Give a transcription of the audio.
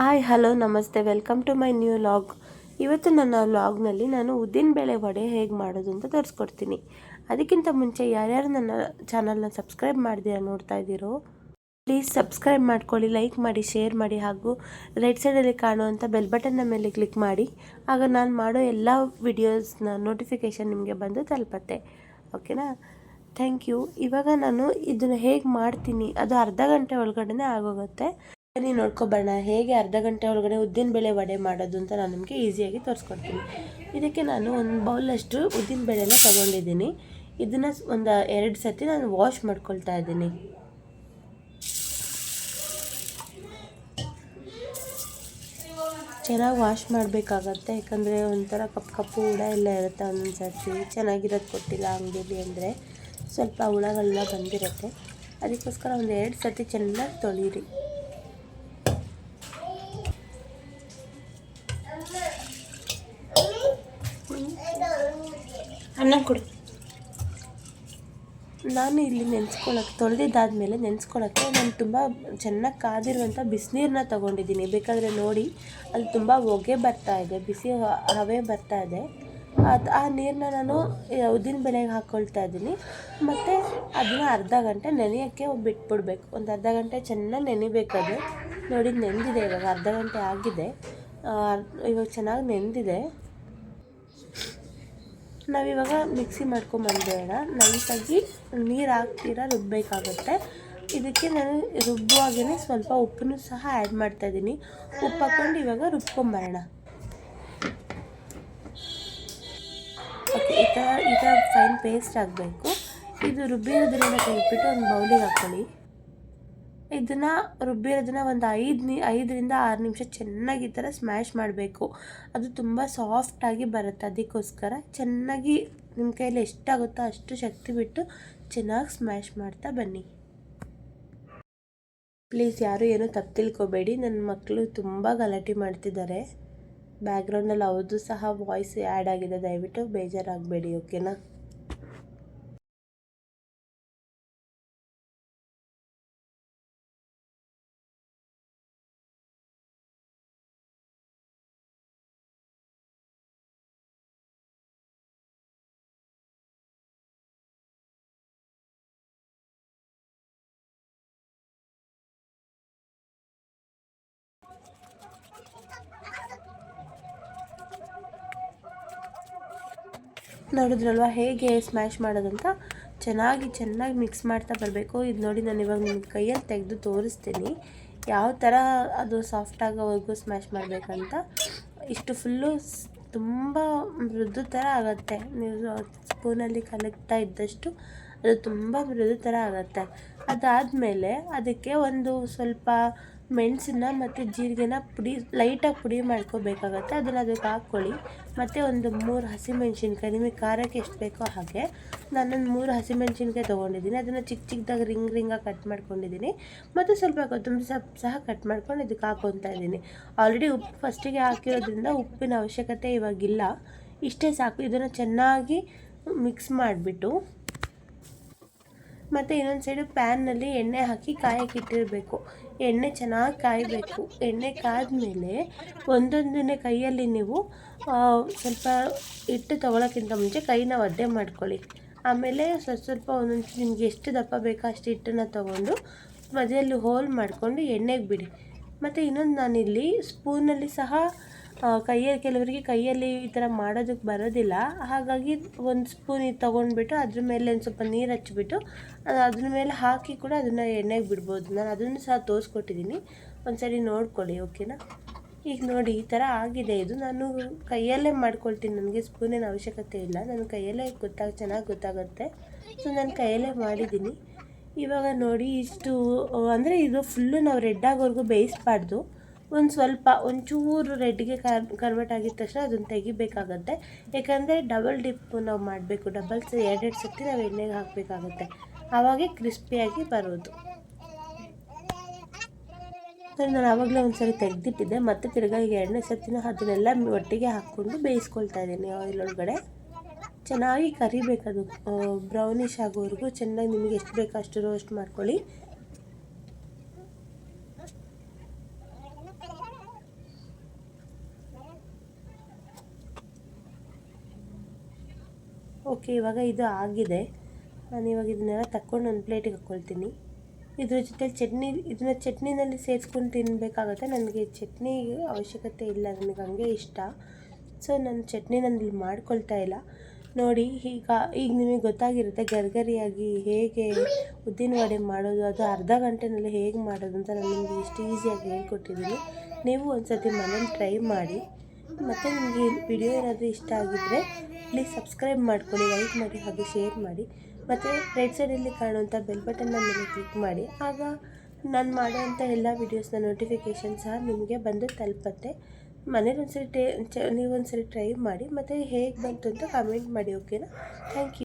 Hi, hello, ನಮಸ್ತೆ, welcome to my new vlog. ಇವತ್ತು ನನ್ನ ಲಾಗ್ನಲ್ಲಿ ನಾನು ಉದ್ದಿನಬೇಳೆ ವಡೆ ಹೇಗೆ ಮಾಡೋದು ಅಂತ ತೋರಿಸ್ಕೊಡ್ತೀನಿ. ಅದಕ್ಕಿಂತ ಮುಂಚೆ ಯಾರ್ಯಾರು ನನ್ನ ಚಾನಲ್ನ ಸಬ್ಸ್ಕ್ರೈಬ್ ಮಾಡಿದೀರ ನೋಡ್ತಾ ಇದ್ದೀರೋ, ಪ್ಲೀಸ್ ಸಬ್ಸ್ಕ್ರೈಬ್ ಮಾಡ್ಕೊಳ್ಳಿ, ಲೈಕ್ ಮಾಡಿ, ಶೇರ್ ಮಾಡಿ ಹಾಗೂ ರೈಟ್ ಸೈಡಲ್ಲಿ ಕಾಣುವಂಥ ಬೆಲ್ ಬಟನ್ನ ಮೇಲೆ ಕ್ಲಿಕ್ ಮಾಡಿ. ಆಗ ನಾನು ಮಾಡೋ ಎಲ್ಲ ವಿಡಿಯೋಸ್ನ ನೋಟಿಫಿಕೇಷನ್ ನಿಮಗೆ ಬಂದು ತಲುಪತ್ತೆ. ಓಕೆನಾ? Thank you. ಇವಾಗ ನಾನು ಇದನ್ನು ಹೇಗೆ ಮಾಡ್ತೀನಿ, ಅದು ಅರ್ಧ ಗಂಟೆ ಒಳಗಡೆನೇ ಆಗೋಗುತ್ತೆ. ಬನ್ನಿ ನೋಡ್ಕೊಬರೋಣ ಹೇಗೆ ಅರ್ಧ ಗಂಟೆ ಒಳಗಡೆ ಉದ್ದಿನ ಬೇಳೆ ವಡೆ ಮಾಡೋದು ಅಂತ ನಾನು ನಿಮಗೆ ಈಸಿಯಾಗಿ ತೋರಿಸ್ಕೊಡ್ತೀನಿ. ಇದಕ್ಕೆ ನಾನು ಒಂದು ಬೌಲಷ್ಟು ಉದ್ದಿನ ಬೇಳೆನ ತೊಗೊಂಡಿದ್ದೀನಿ. ಇದನ್ನು ಒಂದು ಎರಡು ಸತಿ ನಾನು ವಾಶ್ ಮಾಡ್ಕೊಳ್ತಾ ಇದ್ದೀನಿ. ಚೆನ್ನಾಗಿ ವಾಶ್ ಮಾಡಬೇಕಾಗತ್ತೆ, ಯಾಕಂದರೆ ಒಂಥರ ಕಪ್ಪು ಕಪ್ಪು ಹುಳ ಎಲ್ಲ ಇರುತ್ತೆ ಒಂದೊಂದು ಸರ್ತಿ ಚೆನ್ನಾಗಿರೋದು ಕೊಟ್ಟಿಲ್ಲ ಅಂಗಡಿಲಿ ಅಂದರೆ. ಸ್ವಲ್ಪ ಹುಳಗಳೆಲ್ಲ ಬಂದಿರುತ್ತೆ. ಅದಕ್ಕೋಸ್ಕರ ಒಂದು ಎರಡು ಸರ್ತಿ ಚೆನ್ನಾಗಿ ತೊಳೀರಿ. ಅನ್ನ ಕೊಡು. ನಾನು ಇಲ್ಲಿ ನೆನೆಸ್ಕೊಳಕ್ಕೆ ತೊಳೆದಿದ್ದಾದಮೇಲೆ ನೆನೆಸ್ಕೊಳಕ್ಕೆ ನಾನು ತುಂಬ ಚೆನ್ನಾಗಿ ಕಾದಿರುವಂಥ ಬಿಸಿನೀರನ್ನ ತೊಗೊಂಡಿದ್ದೀನಿ. ಬೇಕಾದರೆ ನೋಡಿ, ಅಲ್ಲಿ ತುಂಬ ಹೊಗೆ ಬರ್ತಾ ಇದೆ, ಬಿಸಿ ಹವೆ ಬರ್ತಾ ಇದೆ. ಅದು ಆ ನೀರನ್ನ ನಾನು ಉದ್ದಿನ ಬೆಳೆಗೆ ಹಾಕ್ಕೊಳ್ತಾ ಇದ್ದೀನಿ. ಮತ್ತು ಅದನ್ನು ಅರ್ಧ ಗಂಟೆ ನೆನೆಯೋಕ್ಕೆ ಬಿಟ್ಬಿಡ್ಬೇಕು. ಒಂದು ಅರ್ಧ ಗಂಟೆ ಚೆನ್ನಾಗಿ ನೆನಿಬೇಕು ಅದು. ನೋಡಿ, ನೆಂದಿದೆ ಇವಾಗ, ಅರ್ಧ ಗಂಟೆ ಆಗಿದೆ. ಇವಾಗ ಚೆನ್ನಾಗಿ ನೆಂದಿದೆ. ನಾವಿವಾಗ ಮಿಕ್ಸಿ ಮಾಡ್ಕೊಂಬಂದೇಣ ನೈಸಾಗಿ ನೀರು ಹಾಕ್ತೀರ ರುಬ್ಬಬೇಕಾಗುತ್ತೆ ಇದಕ್ಕೆ ನಾನು ರುಬ್ಬುವಾಗೇ ಸ್ವಲ್ಪ ಉಪ್ಪನ್ನು ಸಹ ಆ್ಯಡ್ ಮಾಡ್ತಾಯಿದ್ದೀನಿ ಉಪ್ಪು ಹಾಕ್ಕೊಂಡು ಇವಾಗ ರುಬ್ಕೊಂಬರೋಣ. ಓಕೆ ಈ ಥರ ಈ ಥರ ಫೈನ್ ಪೇಸ್ಟ್ ಆಗಬೇಕು. ಇದು ರುಬ್ಬಿರೋದ್ರಿಂದ ತೆಗೆದ್ಬಿಟ್ಟು ಒಂದು ಬೌಲಿಗೆ ಹಾಕ್ಕೊಳ್ಳಿ ಇದನ್ನು ರುಬ್ಬಿರೋದನ್ನು ಒಂದು ಐದು ನಿ ಐದರಿಂದ ಆರು ನಿಮಿಷ ಚೆನ್ನಾಗಿ ಈ ಥರ ಸ್ಮ್ಯಾಶ್ ಮಾಡಬೇಕು. ಅದು ತುಂಬ ಸಾಫ್ಟಾಗಿ ಬರುತ್ತೆ ಅದಕ್ಕೋಸ್ಕರ. ಚೆನ್ನಾಗಿ ನಿಮ್ಮ ಕೈಯಲ್ಲಿ ಎಷ್ಟಾಗುತ್ತೋ ಅಷ್ಟು ಶಕ್ತಿ ಬಿಟ್ಟು ಚೆನ್ನಾಗಿ ಸ್ಮ್ಯಾಶ್ ಮಾಡ್ತಾ ಬನ್ನಿ. ಪ್ಲೀಸ್ ಯಾರೂ ಏನೂ ತಪ್ಪು ತಿಳ್ಕೊಬೇಡಿ. ನನ್ನ ಮಕ್ಕಳು ತುಂಬ ಗಲಾಟೆ ಮಾಡ್ತಿದ್ದಾರೆ. ಬ್ಯಾಕ್ಗ್ರೌಂಡಲ್ಲಿ ಅವ್ರದ್ದು ಸಹ ವಾಯ್ಸ್ ಆ್ಯಡ್ ಆಗಿದೆ. ದಯವಿಟ್ಟು ಬೇಜಾರಾಗಬೇಡಿ ಓಕೆನಾ ನೋಡಿದ್ರಲ್ವ? ಹೇಗೆ ಸ್ಮ್ಯಾಶ್ ಮಾಡೋದಂತ? ಚೆನ್ನಾಗಿ ಚೆನ್ನಾಗಿ ಮಿಕ್ಸ್ ಮಾಡ್ತಾ ಬರಬೇಕು. ಇದು ನೋಡಿ ನಾನು ಇವಾಗ ನಿಮ್ಮ ಕೈಯಲ್ಲಿ ತೆಗೆದು ತೋರಿಸ್ತೀನಿ. ಯಾವ ಥರ ಅದು ಸಾಫ್ಟ್ ಆಗೋವರೆಗೂ ಸ್ಮ್ಯಾಶ್ ಮಾಡಬೇಕಂತ. ಇಷ್ಟು ಫುಲ್ಲು ತುಂಬ ಮೃದು ಥರ ಆಗುತ್ತೆ. ನೀವು ಸ್ಪೂನಲ್ಲಿ ಕಲಕ್ತಾ ಇದ್ದಷ್ಟು ಅದು ತುಂಬ ಮೃದು ಥರ ಆಗುತ್ತೆ. ಅದಾದಮೇಲೆ ಅದಕ್ಕೆ ಒಂದು ಸ್ವಲ್ಪ ಮೆಣಸನ್ನ ಮತ್ತು ಜೀರಿಗೆನ ಪುಡಿ, ಲೈಟಾಗಿ ಪುಡಿ ಮಾಡ್ಕೋಬೇಕಾಗತ್ತೆ. ಅದನ್ನು ಅದಕ್ಕೆ ಹಾಕ್ಕೊಳ್ಳಿ. ಮತ್ತು ಒಂದು ಮೂರು ಹಸಿಮೆಣ್ಸಿನ್ಕಾಯಿ, ನಿಮಗೆ ಖಾರಕ್ಕೆ ಎಷ್ಟು ಬೇಕೋ ಹಾಗೆ. ನಾನೊಂದು ಮೂರು ಹಸಿಮೆಣ್ಸಿನ್ಕಾಯಿ ತೊಗೊಂಡಿದ್ದೀನಿ. ಅದನ್ನು ಚಿಕ್ಕ ಚಿಕ್ಕದಾಗಿ ರಿಂಗ್ ರಿಂಗಾಗಿ ಕಟ್ ಮಾಡ್ಕೊಂಡಿದ್ದೀನಿ. ಮತ್ತು ಸ್ವಲ್ಪ ಕೊತ್ತಂಬರಿ ಸೊಪ್ಪು ಸಹ ಕಟ್ ಮಾಡ್ಕೊಂಡು ಇದಕ್ಕೆ ಹಾಕೊತಾ ಇದ್ದೀನಿ. ಆಲ್ರೆಡಿ ಉಪ್ಪು ಫಸ್ಟಿಗೆ ಹಾಕಿರೋದ್ರಿಂದ ಉಪ್ಪಿನ ಅವಶ್ಯಕತೆ ಇವಾಗಿಲ್ಲ. ಇಷ್ಟೇ ಸಾಕು. ಇದನ್ನು ಚೆನ್ನಾಗಿ ಮಿಕ್ಸ್ ಮಾಡಿಬಿಟ್ಟು ಮತ್ತು ಇನ್ನೊಂದು ಸೈಡು ಪ್ಯಾನ್ನಲ್ಲಿ ಎಣ್ಣೆ ಹಾಕಿ ಕಾಯಕ್ಕೆ ಇಟ್ಟಿರಬೇಕು. ಎಣ್ಣೆ ಚೆನ್ನಾಗಿ ಕಾಯಬೇಕು. ಎಣ್ಣೆ ಕಾದ್ಮೇಲೆ ಒಂದೊಂದನ್ನೇ ಕೈಯಲ್ಲಿ ನೀವು ಸ್ವಲ್ಪ ಹಿಟ್ಟು ತೊಗೊಳಕ್ಕಿಂತ ಮುಂಚೆ ಕೈನ ಒದ್ದೆ ಮಾಡ್ಕೊಳ್ಳಿ. ಆಮೇಲೆ ಸ್ವಲ್ಪ ಸ್ವಲ್ಪ ಒಂದೊಂದು ನಿಮ್ಗೆ ಎಷ್ಟು ದಪ್ಪ ಬೇಕೋ ಅಷ್ಟು ಹಿಟ್ಟನ್ನು ತೊಗೊಂಡು ಮಧ್ಯದಲ್ಲಿ ಹೋಲ್ ಮಾಡಿಕೊಂಡು ಎಣ್ಣೆಗೆ ಬಿಡಿ. ಮತ್ತು ಇನ್ನೊಂದು ನಾನಿಲ್ಲಿ ಸ್ಪೂನಲ್ಲಿ ಸಹ ಕೈಯಲ್ಲಿ ಕೆಲವರಿಗೆ ಕೈಯಲ್ಲಿ ಈ ಥರ ಮಾಡೋದಕ್ಕೆ ಬರೋದಿಲ್ಲ. ಹಾಗಾಗಿ ಒಂದು ಸ್ಪೂನ್ ಇದು ತೊಗೊಂಡ್ಬಿಟ್ಟು ಅದ್ರ ಮೇಲೆ ಒಂದು ಸ್ವಲ್ಪ ನೀರು ಹಚ್ಚಿಬಿಟ್ಟು ಅದು ಅದ್ರ ಮೇಲೆ ಹಾಕಿ ಕೂಡ ಅದನ್ನು ಎಣ್ಣೆಗೆ ಬಿಡ್ಬೋದು. ನಾನು ಅದನ್ನು ಸಹ ತೋರಿಸ್ಕೊಟ್ಟಿದ್ದೀನಿ. ಒಂದು ಸರಿ ನೋಡ್ಕೊಳ್ಳಿ, ಓಕೆನಾ? ಈಗ ನೋಡಿ, ಈ ಥರ ಆಗಿದೆ ಇದು. ನಾನು ಕೈಯಲ್ಲೇ ಮಾಡ್ಕೊಳ್ತೀನಿ. ನನಗೆ ಸ್ಪೂನಿನ ಅವಶ್ಯಕತೆ ಇಲ್ಲ. ನನ್ನ ಕೈಯಲ್ಲೇ ಗೊತ್ತಾಗ ಚೆನ್ನಾಗಿ ಗೊತ್ತಾಗುತ್ತೆ. ಸೊ ನಾನು ಕೈಯಲ್ಲೇ ಮಾಡಿದ್ದೀನಿ. ಇವಾಗ ನೋಡಿ, ಇಷ್ಟು, ಅಂದರೆ ಇದು ಫುಲ್ಲು ನಾವು ರೆಡ್ ಆಗೋವರೆಗೂ ಬೇಯಿಸ್ಬಾರ್ದು. ಒಂದು ಸ್ವಲ್ಪ ಒಂಚೂರು ರೆಡ್ಗೆ ಕನ್ವರ್ಟ್ ಆಗಿದ ತಕ್ಷಣ ಅದನ್ನು ತೆಗಿಬೇಕಾಗತ್ತೆ. ಯಾಕಂದರೆ ಡಬಲ್ ಡಿಪ್ ನಾವು ಮಾಡಬೇಕು ಡಬಲ್ ಎರಡೆರಡು ಸರ್ತಿ ನಾವು ಎಣ್ಣೆಗೆ ಹಾಕಬೇಕಾಗುತ್ತೆ. ಆವಾಗೇ ಕ್ರಿಸ್ಪಿಯಾಗಿ ಬರೋದು. ಸರಿ, ನಾನು ಆವಾಗಲೇ ಒಂದು ಸರಿ ತೆಗೆದಿಟ್ಟಿದ್ದೆ. ಮತ್ತೆ ತಿರ್ಗಾ ಈಗ ಎರಡನೇ ಸತಿನ ಅದನ್ನೆಲ್ಲ ಒಟ್ಟಿಗೆ ಹಾಕ್ಕೊಂಡು ಬೇಯಿಸ್ಕೊಳ್ತಾ ಇದ್ದೀನಿ ಆಯಿಲ್ ಒಳಗಡೆ. ಚೆನ್ನಾಗಿ ಕರಿಬೇಕದು ಬ್ರೌನಿಶ್ ಆಗೋವರೆಗೂ ಚೆನ್ನಾಗಿ ನಿಮಗೆ ಎಷ್ಟು ಬೇಕೋ ಅಷ್ಟು ರೋಸ್ಟ್ ಮಾಡ್ಕೊಳ್ಳಿ. ಓಕೆ, ಇವಾಗ ಇದು ಆಗಿದೆ. ನಾನು ಇವಾಗ ಇದನ್ನೆಲ್ಲ ತಕ್ಕೊಂಡು ಒಂದು ಪ್ಲೇಟಿಗೆ ಹಾಕ್ಕೊಳ್ತೀನಿ ಇದ್ರ ಜೊತೆ ಚಟ್ನಿ, ಇದನ್ನ ಚಟ್ನಿನಲ್ಲಿ ಸೇರಿಸ್ಕೊಂಡು ತಿನ್ನಬೇಕಾಗುತ್ತೆ ನನಗೆ ಚಟ್ನಿ ಅವಶ್ಯಕತೆ ಇಲ್ಲ, ನನಗೆ ಹಂಗೆ ಇಷ್ಟ. ಸೊ ನಾನು ಚಟ್ನಿ ನಾನು ಇಲ್ಲಿ ಮಾಡ್ಕೊಳ್ತಾ ಇಲ್ಲ. ನೋಡಿ, ಈಗ ಈಗ ನಿಮಗೆ ಗೊತ್ತಾಗಿರುತ್ತೆ ಗರ್ಗರಿಯಾಗಿ ಹೇಗೆ ಉದ್ದಿನ ವಡೆ ಮಾಡೋದು, ಅದು ಅರ್ಧ ಗಂಟೆನಲ್ಲಿ ಹೇಗೆ ಮಾಡೋದು ಅಂತ ನಾನು ನಿಮಗೆ ಇಷ್ಟು ಈಸಿಯಾಗಿ ಹೇಳ್ಕೊಟ್ಟಿದ್ದೀನಿ ನೀವು ಒಂದು ಸತಿ ಮನೇಲಿ ಟ್ರೈ ಮಾಡಿ. ಮತ್ತು ನಿಮಗೆ ವಿಡಿಯೋ ಏನಾದರೂ ಇಷ್ಟ ಆಗಿದ್ದರೆ ಪ್ಲೀಸ್ ಸಬ್ಸ್ಕ್ರೈಬ್ ಮಾಡ್ಕೊಳ್ಳಿ ಲೈಕ್ ಮಾಡಿ ಹಾಗೆ ಶೇರ್ ಮಾಡಿ. ಮತ್ತು ರೈಟ್ ಸೈಡಲ್ಲಿ ಕಾಣುವಂಥ ಬೆಲ್ ಬಟನ್ನ ಮೇಲೆ ಕ್ಲಿಕ್ ಮಾಡಿ. ಆಗ ನಾನು ಮಾಡುವಂಥ ಎಲ್ಲ ವೀಡಿಯೋಸ್ನ ನೋಟಿಫಿಕೇಷನ್ ಸಹ ನಿಮಗೆ ಬಂದು ತಲುಪತ್ತೆ. ಮನೇಲಿ ಒಂದ್ಸರಿ ಟೇ ನೀವೊಂದ್ಸರಿ ಟ್ರೈ ಮಾಡಿ, ಮತ್ತು ಹೇಗೆ ಬಂತು ಅಂತ ಕಮೆಂಟ್ ಮಾಡಿ ಓಕೆನಾ ಥ್ಯಾಂಕ್ ಯು